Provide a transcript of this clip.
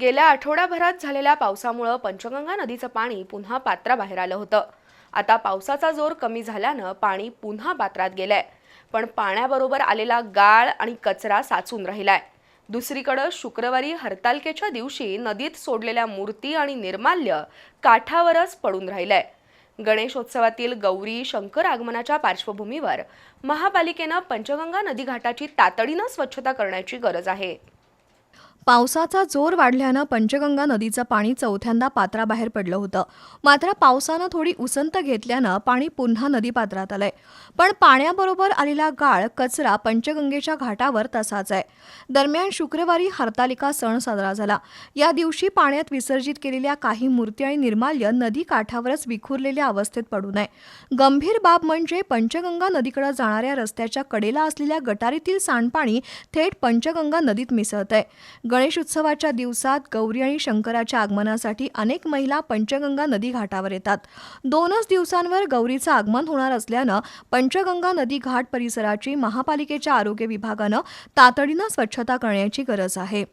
गेल्या आठवड्याभरात झालेल्या पावसामुळं पंचगंगा नदीचं पाणी पुन्हा पात्राबाहेर आलं होतं. आता पावसाचा जोर कमी झाल्यानं पाणी पुन्हा पात्रात गेलंय. पण पाण्याबरोबर आलेला गाळ आणि कचरा साचून राहिलाय. दुसरीकडं शुक्रवारी हरतालकेच्या दिवशी नदीत सोडलेल्या मूर्ती आणि निर्माल्य काठावरच पडून राहिलंय. गणेशोत्सवातील गौरी शंकर आगमनाच्या पार्श्वभूमीवर महापालिकेनं पंचगंगा नदी घाटाची तातडीनं स्वच्छता करण्याची गरज आहे. पावसाचा जोर वाढल्यानं पंचगंगा नदीचं पाणी चौथ्यांदा पात्राबाहेर पडलं होतं. मात्र पावसानं थोडी उसंत घेतल्यानं पाणी पुन्हा नदीपात्रात आलंय. पण पाण्याबरोबर आलेला गाळ कचरा पंचगंगेच्या घाटावर तसाच आहे. दरम्यान शुक्रवारी हरतालिका सण साजरा झाला. या दिवशी पाण्यात विसर्जित केलेल्या काही मूर्ती आणि निर्माल्य नदी काठावरच विखुरलेल्या अवस्थेत पडू नये गंभीर बाब म्हणजे पंचगंगा नदीकडे जाणाऱ्या रस्त्याच्या कडेला असलेल्या गटारीतील सांडपाणी थेट पंचगंगा नदीत मिसळतंय. गणेश उत्सवाच्या दिवसात गौरी आणि शंकराच्या आगमनासाठी अनेक महिला पंचगंगा नदी घाटावर येतात. दोनच दिवसांवर गौरीचं आगमन होणार असल्यानं पंचगंगा नदी घाट परिसराची महापालिकेच्या आरोग्य विभागानं तातडीनं स्वच्छता करण्याची गरज आहे.